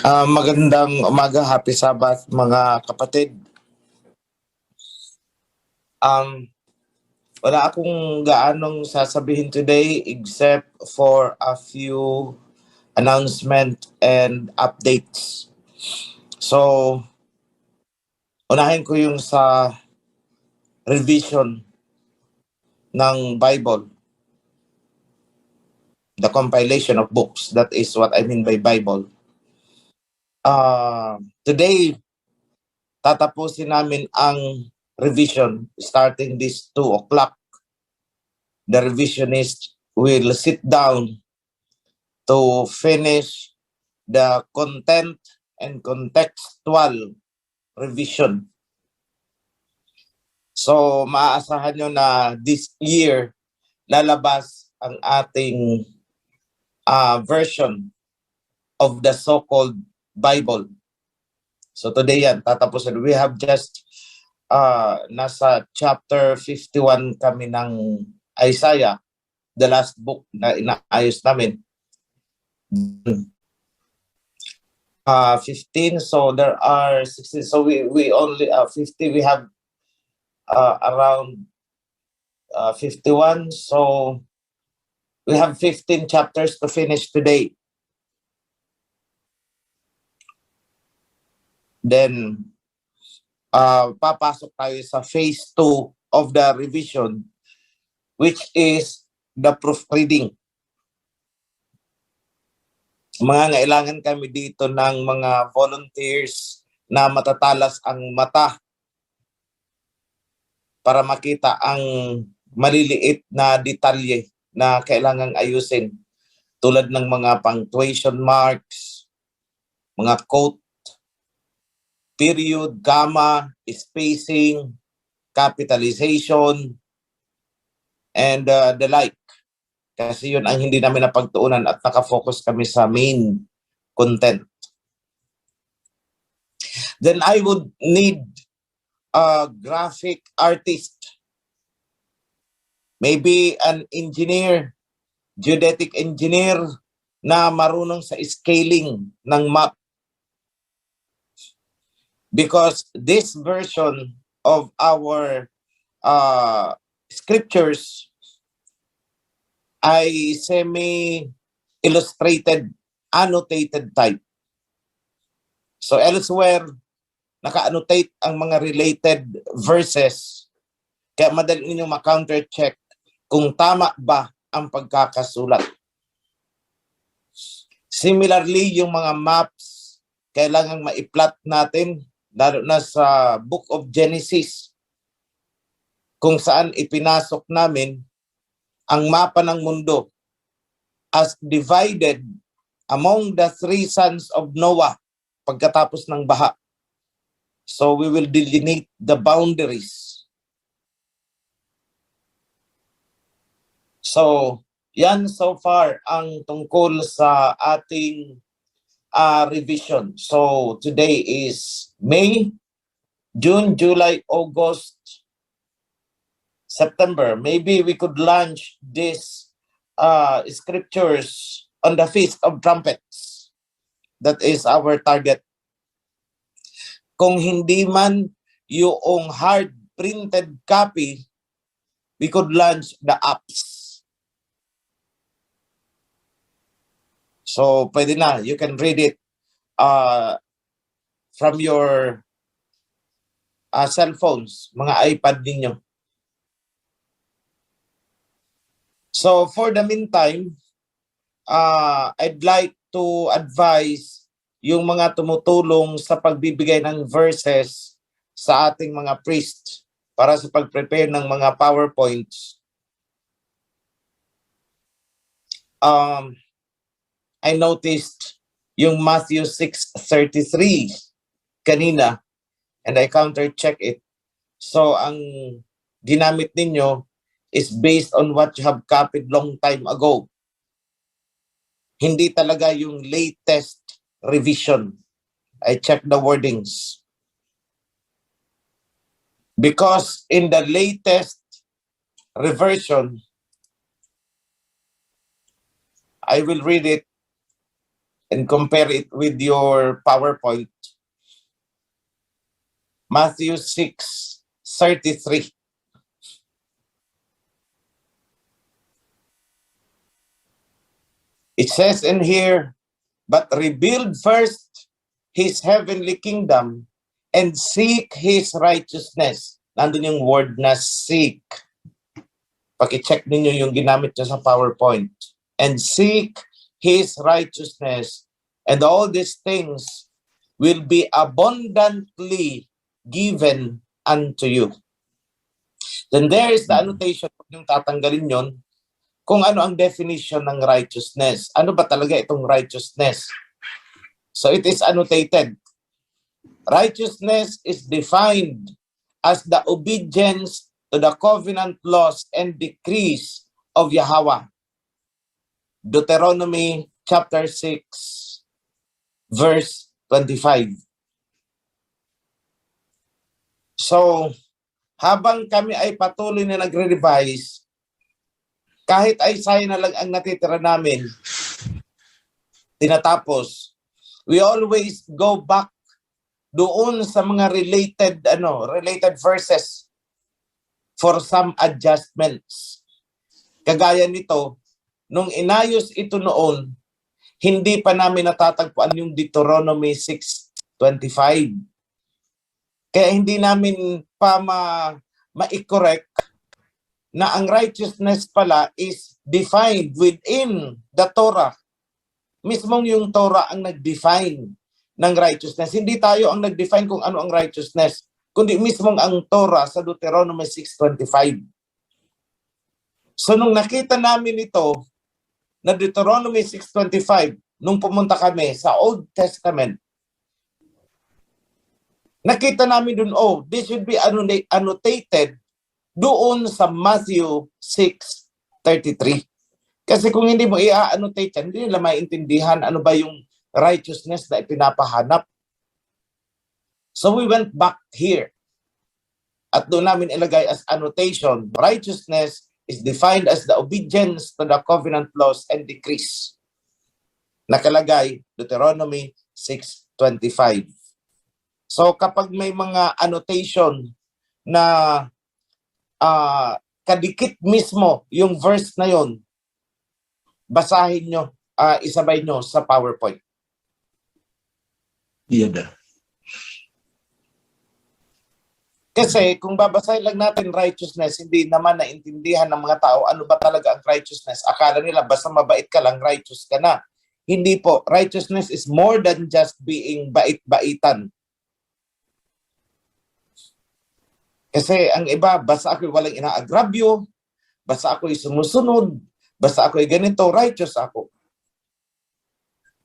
Ah, magandang umaga, happy Sabbath mga kapatid. Um, wala akong gaanong sasabihin today except for a few announcement and updates. So, unahin ko yung sa revision ng Bible. The compilation of books. That is what I mean by Bible. Uh, today, tatapusin namin ang revision starting this 2 o'clock. The revisionist will sit down to finish the content and contextual revision. So, maaasahan nyo na this year, lalabas ang ating uh, version of the so-called Bible. So today yan, tatapusin. We have just uh, nasa chapter 51 kami ng Isaiah, the last book na inaayos namin. Uh, 15, so there are 16. So we, we only, uh, 50, we have uh, around uh, 51. So we have 15 chapters to finish today. Then, uh, papasok tayo sa phase 2 of the revision, which is the proofreading. Mga ngailangan kami dito ng mga volunteers na matatalas ang mata para makita ang maliliit na detalye na kailangang ayusin tulad ng mga punctuation marks, mga quote period, comma, spacing, capitalization, and uh, the like. Kasi yun ang hindi namin napagtuunan at nakafocus kami sa main content. Then I would need a graphic artist. Maybe an engineer, geodetic engineer na marunong sa scaling ng map because this version of our uh, scriptures ay semi-illustrated, annotated type. So elsewhere, naka-annotate ang mga related verses. Kaya madali ninyong ma-counter-check kung tama ba ang pagkakasulat. Similarly, yung mga maps, kailangan ma-plot natin lalo na sa Book of Genesis kung saan ipinasok namin ang mapa ng mundo as divided among the three sons of Noah pagkatapos ng baha. So we will delineate the boundaries. So, yan so far ang tungkol sa ating uh, revision. So today is May, June, July, August, September. Maybe we could launch this uh, scriptures on the Feast of Trumpets. That is our target. Kung hindi man yung hard printed copy, we could launch the apps. So, pwede na. You can read it uh, from your uh, cell phones, mga iPad ninyo. So, for the meantime, uh, I'd like to advise yung mga tumutulong sa pagbibigay ng verses sa ating mga priest para sa pag-prepare ng mga PowerPoints. Um, I noticed yung Matthew 6.33 kanina and I counter-check it. So, ang ginamit ninyo is based on what you have copied long time ago. Hindi talaga yung latest revision. I check the wordings. Because in the latest reversion, I will read it and compare it with your PowerPoint. Matthew 6, 33. It says in here, but rebuild first his heavenly kingdom and seek his righteousness. Nandun yung word na seek. Paki-check ninyo yung ginamit niya sa PowerPoint. And seek his righteousness and all these things will be abundantly given unto you. Then there is the annotation, huwag yung tatanggalin yon kung ano ang definition ng righteousness. Ano ba talaga itong righteousness? So it is annotated. Righteousness is defined as the obedience to the covenant laws and decrees of Yahweh. Deuteronomy chapter 6, verse 25. So, habang kami ay patuloy na nagre-revise, kahit ay sayo na lang ang natitira namin, tinatapos, we always go back doon sa mga related ano related verses for some adjustments kagaya nito nung inayos ito noon hindi pa namin natatagpuan yung Deuteronomy 6:25 kaya hindi namin pa ma ma-correct na ang righteousness pala is defined within the Torah mismong yung Torah ang nag-define ng righteousness. Hindi tayo ang nag-define kung ano ang righteousness, kundi mismong ang Torah sa Deuteronomy 6.25. So nung nakita namin ito, na Deuteronomy 6.25, nung pumunta kami sa Old Testament, nakita namin dun, oh, this should be annota- annotated doon sa Matthew 6.33. Kasi kung hindi mo i-annotate yan, hindi nila maintindihan ano ba yung righteousness na ipinapahanap. So we went back here. At doon namin ilagay as annotation, righteousness is defined as the obedience to the covenant laws and decrees. Nakalagay, Deuteronomy 6.25. So kapag may mga annotation na ah, kadikit mismo yung verse na yon, basahin nyo, ah, isabay nyo sa PowerPoint. Iya Kasi kung babasahin lang natin righteousness, hindi naman naintindihan ng mga tao ano ba talaga ang righteousness. Akala nila basta mabait ka lang, righteous ka na. Hindi po. Righteousness is more than just being bait-baitan. Kasi ang iba, basta ako'y walang inaagrabyo, basta ako'y sumusunod, basta ako'y ganito, righteous ako.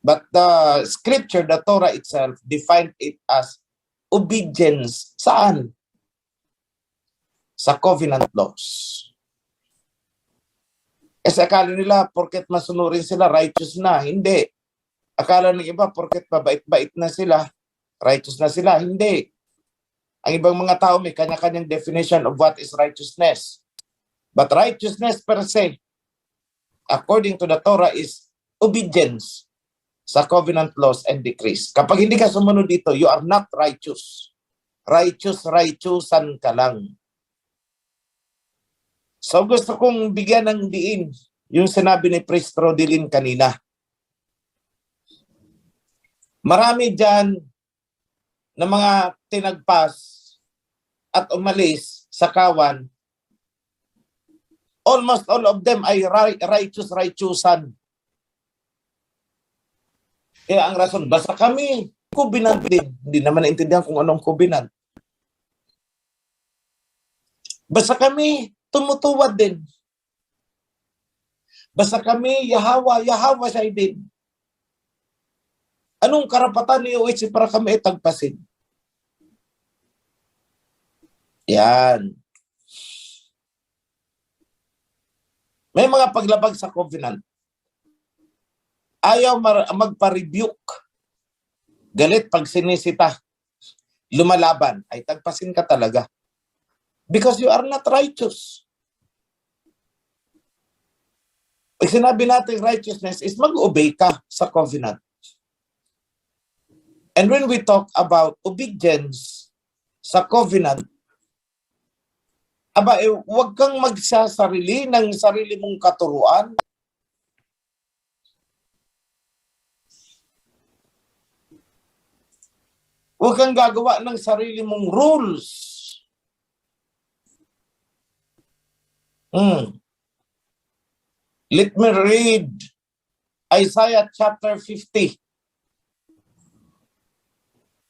But the scripture, the Torah itself, defined it as obedience. Saan? Sa covenant laws. Kasi akala nila, porket masunurin sila, righteous na. Hindi. Akala ng iba, porket mabait-bait na sila, righteous na sila. Hindi. Ang ibang mga tao may kanya-kanyang definition of what is righteousness. But righteousness per se, according to the Torah, is obedience sa covenant laws and decrees. Kapag hindi ka sumunod dito, you are not righteous. Righteous, righteousan ka lang. So gusto kong bigyan ng diin yung sinabi ni Priest Rodilin kanina. Marami dyan na mga tinagpas at umalis sa kawan. Almost all of them ay ri- righteous, righteousan. Kaya ang rason, basta kami, covenant din. Hindi naman naintindihan kung anong covenant. Basta kami, tumutuwad din. Basta kami, Yahawa, Yahawa siya din. Anong karapatan ni OHC para kami itagpasin? Yan. May mga paglabag sa covenant. Ayaw magpa-rebuke. Galit pag sinisita. Lumalaban. Ay tagpasin ka talaga. Because you are not righteous. Pag sinabi natin righteousness is mag-obey ka sa covenant. And when we talk about obedience sa covenant, aba, eh, huwag kang magsasarili ng sarili mong katuruan. Huwag kang gagawa ng sarili mong rules. Hmm. Let me read Isaiah chapter 50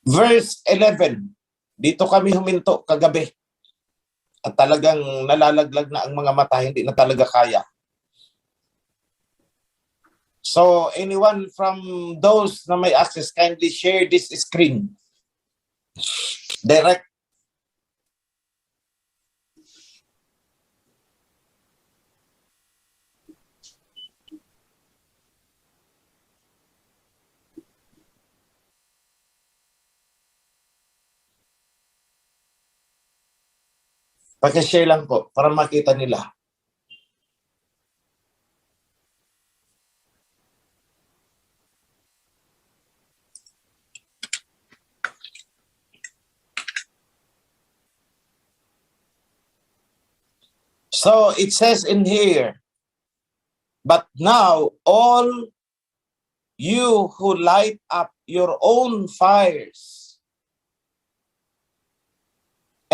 verse 11. Dito kami huminto kagabi. At talagang nalalaglag na ang mga mata, hindi na talaga kaya. So anyone from those na may access, kindly share this screen. Direct. Pakishare lang po para makita nila. So it says in here, but now all you who light up your own fires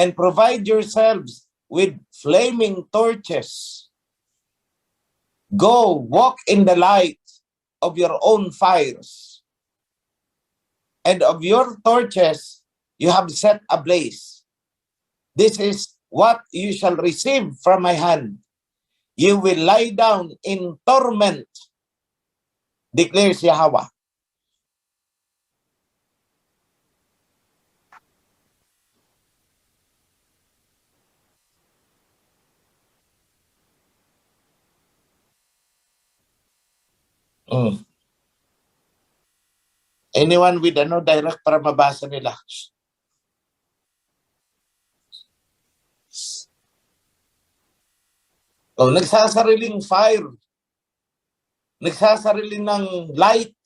and provide yourselves with flaming torches. Go walk in the light of your own fires, and of your torches you have set ablaze. This is what you shall receive from my hand. You will lie down in torment, declares Yahweh. Mm. Anyone with ano direct para mabasa nila. Oh, nagsasariling fire. Nagsasarili ng light.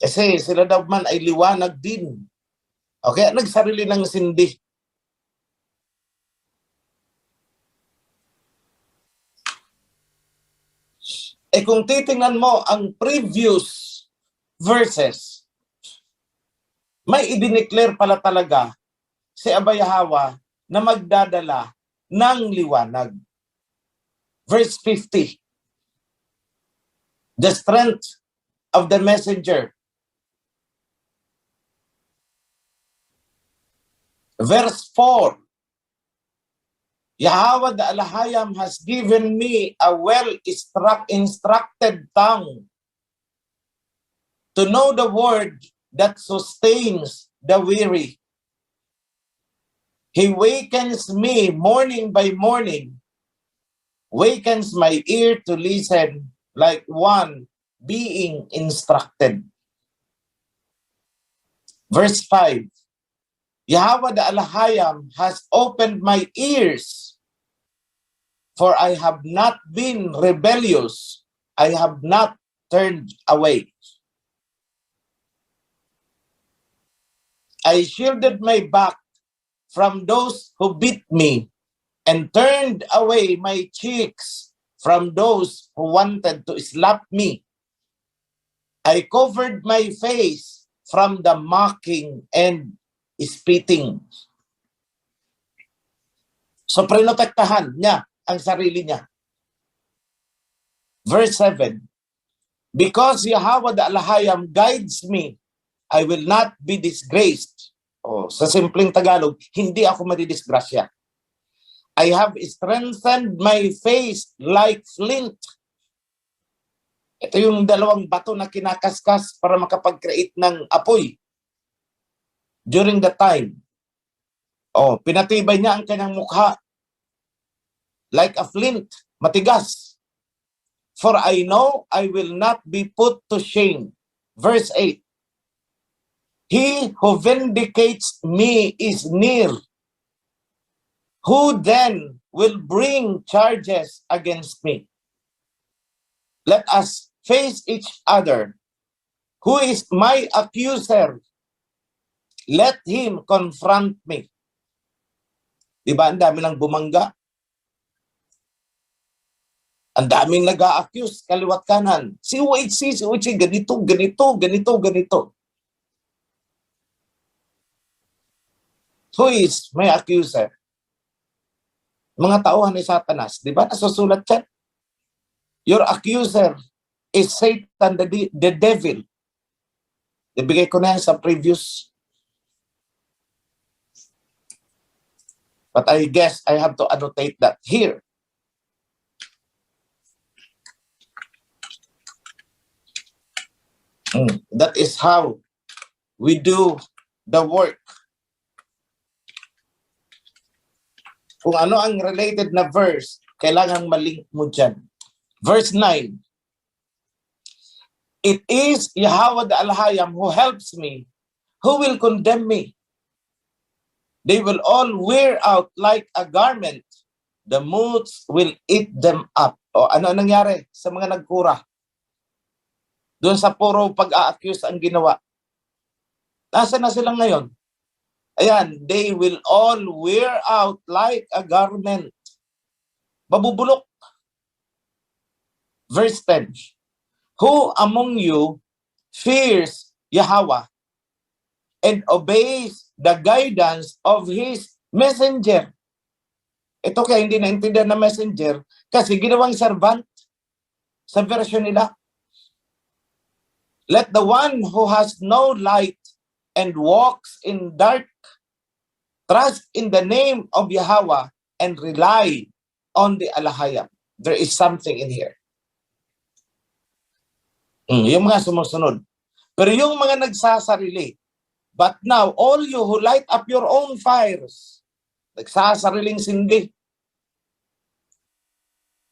Kasi sila daw man ay liwanag din. Okay, nagsarili ng sindi. Eh kung titingnan mo ang previous verses, may idineclare pala talaga si Abayahawa na magdadala ng liwanag. Verse 50. The strength of the messenger. Verse 4. Yahweh the Alahayam has given me a well instructed tongue to know the word that sustains the weary. He wakens me morning by morning, wakens my ear to listen like one being instructed. Verse 5 Yahweh the Alahayam has opened my ears, for I have not been rebellious, I have not turned away. I shielded my back from those who beat me and turned away my cheeks from those who wanted to slap me. I covered my face from the mocking and spitting. So, prinotektahan niya ang sarili niya. Verse 7, Because Yahweh the Alahayam guides me, I will not be disgraced. O, sa simpleng Tagalog, hindi ako madidisgrasya. I have strengthened my face like flint. Ito yung dalawang bato na kinakaskas para makapag-create ng apoy during the time. Oh, pinatibay niya ang kanyang mukha like a flint, matigas. For I know I will not be put to shame. Verse 8. He who vindicates me is near. Who then will bring charges against me? Let us face each other. Who is my accuser? Let him confront me. Di ba? Ang dami lang bumangga. Ang daming nag-a-accuse, kaliwat kanan. Si UHC, si UHC, ganito, ganito, ganito, ganito. Who is my accuser? Mga tauhan ni Satanas. Di ba? Nasusulat yan. Your accuser is Satan, the, the devil. Ibigay ko na yan sa previous. But I guess I have to annotate that here. Mm, That is how we do the work. Kung ano ang related na verse, kailangan malink mo dyan. Verse 9. It is Yahweh the Alhayam who helps me. Who will condemn me? They will all wear out like a garment. The moths will eat them up. O ano ang nangyari sa mga nagkura? Doon sa puro pag-a-accuse ang ginawa. Nasaan na sila ngayon? Ayan, they will all wear out like a garment. Mabubulok. Verse 10. Who among you fears Yahweh and obeys the guidance of his messenger? Ito kaya hindi naintindihan na messenger kasi ginawang servant sa version nila. Let the one who has no light and walks in dark trust in the name of Yahweh and rely on the Alahayam. There is something in here. Mm, yung mga sumusunod. Pero yung mga nagsasarili, but now all you who light up your own fires, nagsasariling sindi,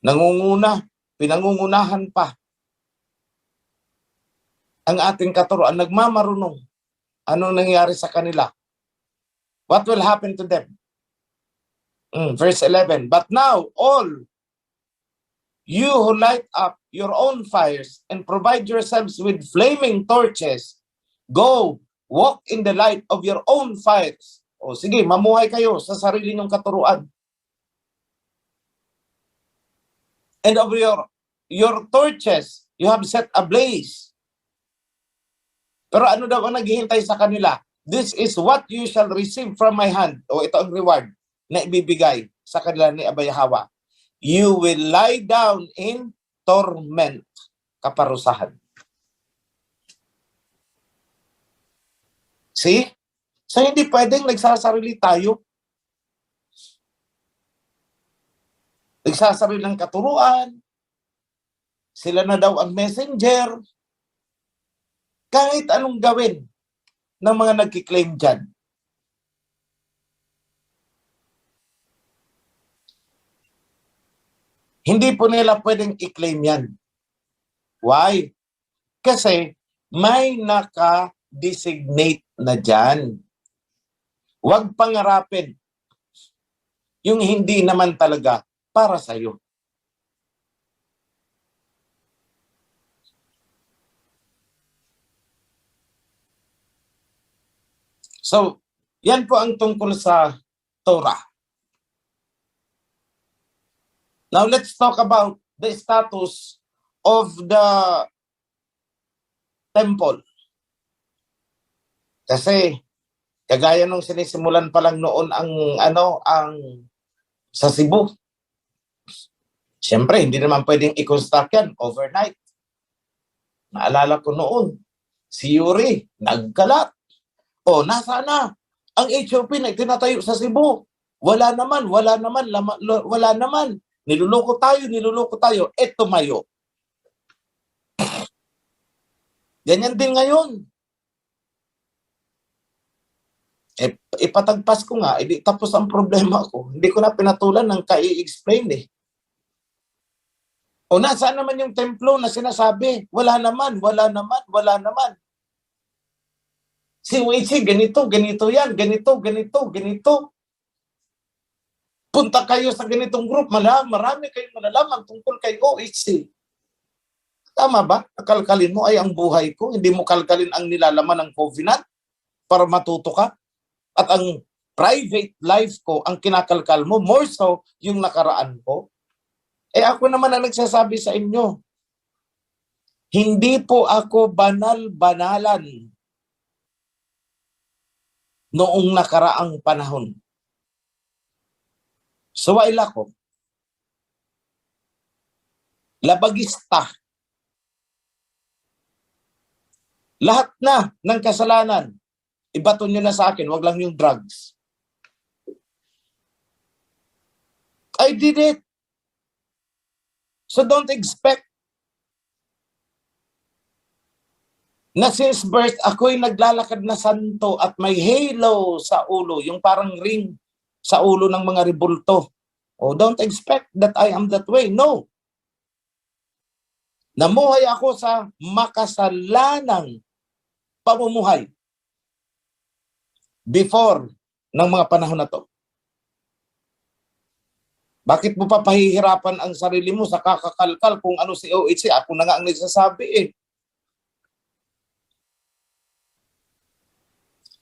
nangunguna, pinangungunahan pa, ang ating katuroan, nagmamarunong, ano nangyari sa kanila? What will happen to them? Mm, verse 11, But now all you who light up your own fires and provide yourselves with flaming torches, go, walk in the light of your own fires. O sige, mamuhay kayo sa sarili nyong katuruan. And of your your torches, you have set ablaze. Pero ano daw ang naghihintay sa kanila? This is what you shall receive from my hand. O ito ang reward na ibibigay sa kanila ni Abayahawa. You will lie down in torment, kaparusahan. See? So hindi pwedeng nagsasarili tayo. Nagsasarili ng katuruan. Sila na daw ang messenger. Kahit anong gawin ng mga nagkiklaim dyan. Hindi po nila pwedeng i-claim yan. Why? Kasi may naka-designate na dyan. Huwag pangarapin yung hindi naman talaga para sa'yo. So, yan po ang tungkol sa Torah. Now, let's talk about the status of the temple. Kasi, kagaya nung sinisimulan pa lang noon ang, ano, ang sa Cebu. Siyempre, hindi naman pwedeng i-construct yan overnight. Naalala ko noon, si Yuri, nagkalat. O, nasa na? Ang HOP na tinatayo sa Cebu. Wala naman, wala naman, lama, lo- wala naman. Niluloko tayo, niluloko tayo. Eh, tumayo. Ganyan din ngayon. Eh, ipatagpas ko nga, edi tapos ang problema ko. Hindi ko na pinatulan ng kai-explain eh. O nasaan naman yung templo na sinasabi? Wala naman, wala naman, wala naman. Si Weichi, ganito, ganito yan, ganito, ganito, ganito. Punta kayo sa ganitong group, marami, marami kayong malalaman tungkol kay OHC. Tama ba? Nakalkalin mo ay ang buhay ko. Hindi mo kalkalin ang nilalaman ng covenant para matuto ka. At ang private life ko, ang kinakalkal mo, more so yung nakaraan ko. Eh ako naman ang nagsasabi sa inyo, hindi po ako banal-banalan noong nakaraang panahon. Suwail ako. Labagista. Lahat na ng kasalanan, ibato nyo na sa akin, wag lang yung drugs. I did it. So don't expect na since birth ako'y naglalakad na santo at may halo sa ulo, yung parang ring sa ulo ng mga ribulto. Oh, don't expect that I am that way. No. Namuhay ako sa makasalanang pamumuhay before ng mga panahon na to. Bakit mo pa pahihirapan ang sarili mo sa kakakalkal kung ano si OHC? Ako na nga ang nagsasabi eh.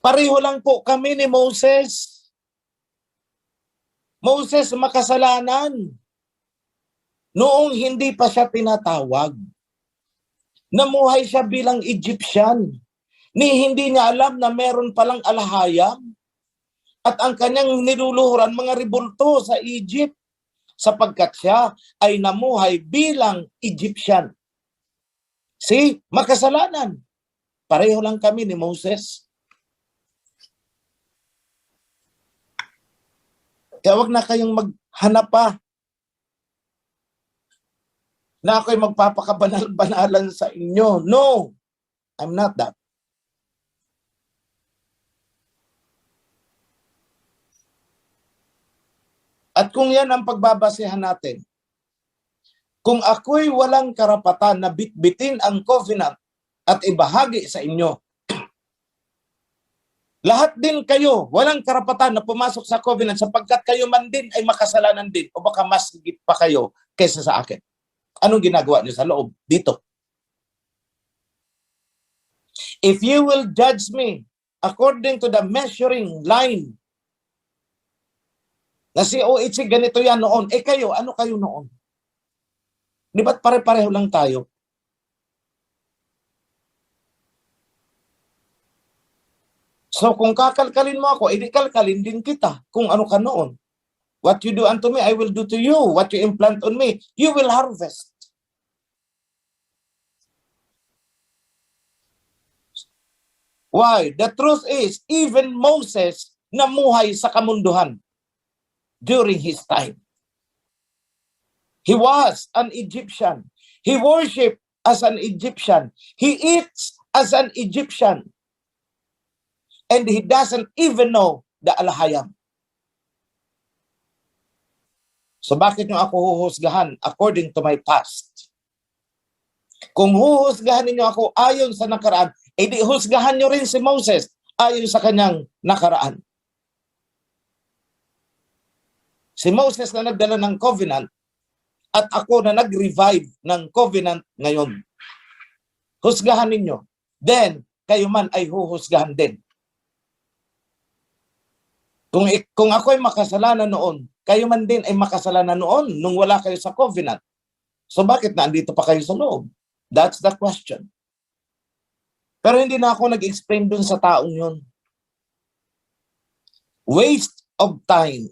Pareho lang po kami ni Moses. Moses makasalanan. Noong hindi pa siya tinatawag. Namuhay siya bilang Egyptian. Ni hindi niya alam na meron palang alahayam. At ang kanyang niluluhuran mga ribulto sa Egypt sapagkat siya ay namuhay bilang Egyptian. See, makasalanan. Pareho lang kami ni Moses. Kaya wag na kayong maghanap pa na ako'y magpapakabanal-banalan sa inyo. No, I'm not that. At kung yan ang pagbabasehan natin, kung ako'y walang karapatan na bitbitin ang covenant at ibahagi sa inyo, lahat din kayo walang karapatan na pumasok sa covenant sapagkat kayo man din ay makasalanan din o baka mas higit pa kayo kaysa sa akin. Anong ginagawa niyo sa loob? Dito. If you will judge me according to the measuring line na si OHC ganito yan noon, eh kayo, ano kayo noon? Di ba't pare-pareho lang tayo? So kung kakalkalin mo ako, edi kalkalin din kita kung ano ka noon. What you do unto me, I will do to you. What you implant on me, you will harvest. Why? The truth is, even Moses namuhay sa kamunduhan during his time. He was an Egyptian. He worshiped as an Egyptian. He eats as an Egyptian. And he doesn't even know the Alahayam. So bakit nyo ako huhusgahan according to my past? Kung huhusgahan ninyo ako ayon sa nakaraan, edi husgahan nyo rin si Moses ayon sa kanyang nakaraan. Si Moses na nagdala ng covenant at ako na nag-revive ng covenant ngayon. Husgahan ninyo. Then, kayo man ay huhusgahan din. Kung, kung ako ay makasalanan noon, kayo man din ay makasalanan noon nung wala kayo sa covenant. So bakit nandito pa kayo sa loob? That's the question. Pero hindi na ako nag-explain dun sa taong yun. Waste of time.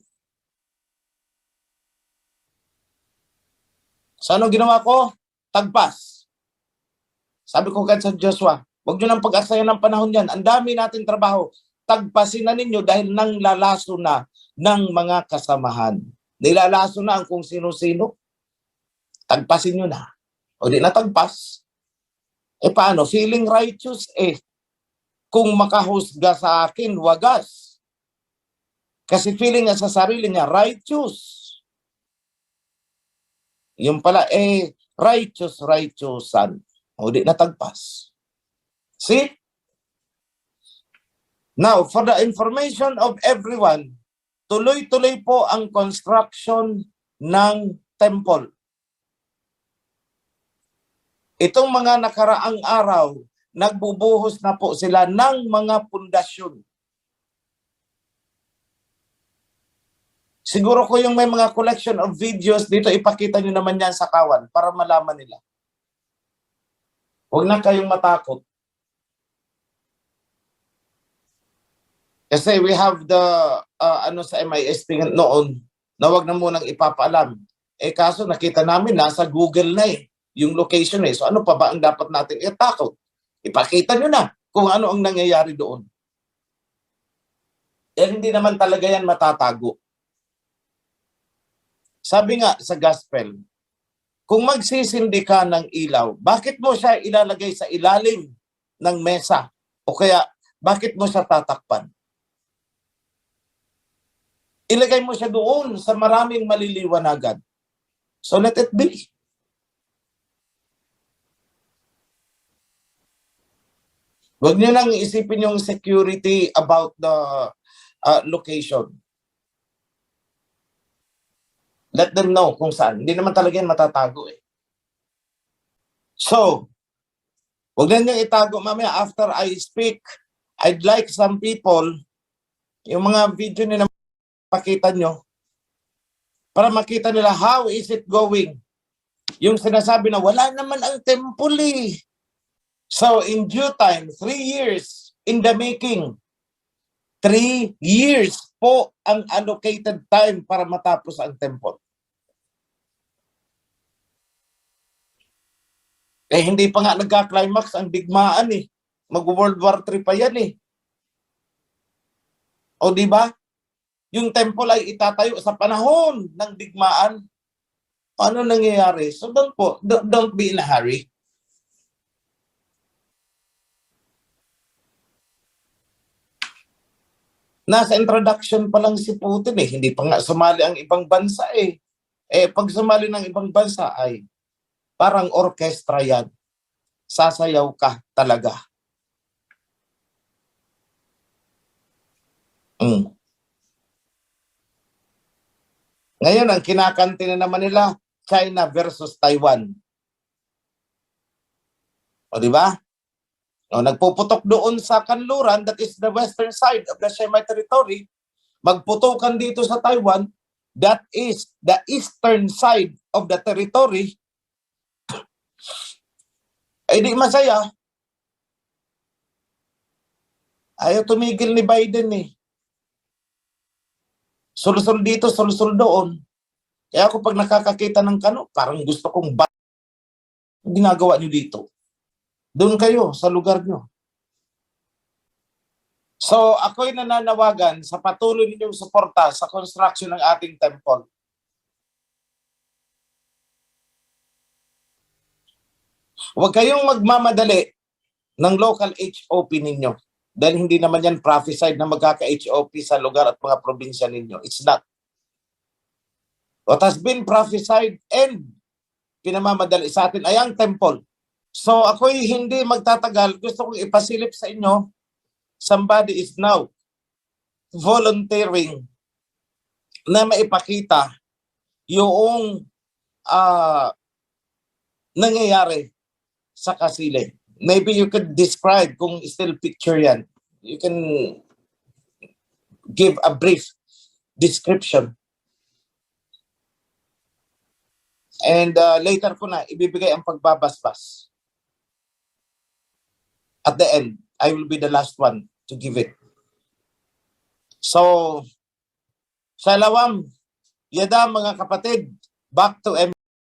So ano ginawa ko? Tagpas. Sabi ko agad sa Joshua, huwag nyo nang pag-aksaya ng panahon yan. Ang dami natin trabaho. Tagpasin na ninyo dahil nang lalaso na ng mga kasamahan. Nilalaso na ang kung sino-sino. Tagpasin nyo na. O di na tagpas. Eh paano? Feeling righteous eh. Kung makahusga sa akin, wagas. Kasi feeling niya sa sarili niya, righteous. Yung pala, eh, righteous, righteousan. O di natagpas. See? Now, for the information of everyone, tuloy-tuloy po ang construction ng temple. Itong mga nakaraang araw, nagbubuhos na po sila ng mga pundasyon. Siguro ko yung may mga collection of videos dito, ipakita nyo naman yan sa kawan para malaman nila. Huwag na kayong matakot. Kasi we have the uh, ano sa MISP noon na wag na munang ipapaalam. Eh kaso nakita namin nasa Google na eh yung location eh. So ano pa ba ang dapat natin itakot? Ipakita nyo na kung ano ang nangyayari doon. Eh hindi naman talaga yan matatago. Sabi nga sa gospel, kung magsisindi ka ng ilaw, bakit mo siya ilalagay sa ilalim ng mesa? O kaya, bakit mo siya tatakpan? Ilagay mo siya doon sa maraming maliliwanagan. So let it be. Huwag niyo nang isipin yung security about the uh, location. Let them know kung saan. Hindi naman talaga yan matatago eh. So, huwag na niyong itago mamaya after I speak. I'd like some people, yung mga video nila pakita nyo, para makita nila how is it going. Yung sinasabi na wala naman ang temple eh. So in due time, three years in the making, three years po ang allocated time para matapos ang temple. Eh hindi pa nga nagka-climax ang digmaan eh. Mag-World War III pa yan eh. O di ba? Yung temple ay itatayo sa panahon ng digmaan. Ano nangyayari? So don't po, don't, don't be in a hurry. Nasa introduction pa lang si Putin eh. Hindi pa nga sumali ang ibang bansa eh. Eh, pag sumali ng ibang bansa ay parang orkestra yan. Sasayaw ka talaga. Mm. Ngayon, ang kinakante na naman nila, China versus Taiwan. O, di ba? O, nagpuputok doon sa kanluran, that is the western side of the Semai territory. Magputukan dito sa Taiwan, that is the eastern side of the territory. Ay di masaya. Ayaw tumigil ni Biden eh. Sul-sul dito, sul-sul doon. Kaya ako pag nakakakita ng kano, parang gusto kong ba ginagawa niyo dito. Doon kayo, sa lugar niyo. So, ako'y nananawagan sa patuloy ninyong suporta sa construction ng ating temple. Huwag kayong magmamadali ng local HOP ninyo. Dahil hindi naman yan prophesied na magkaka-HOP sa lugar at mga probinsya ninyo. It's not. What has been prophesied and pinamamadali sa atin ay ang temple. So ako'y hindi magtatagal. Gusto kong ipasilip sa inyo, somebody is now volunteering na maipakita yung ah nangyayari sa Kasile. Maybe you could describe kung still picture yan. You can give a brief description. And uh, later ko na ibibigay ang pagbabasbas. At the end, I will be the last one to give it. So, Shalawam, yada mga kapatid, back to M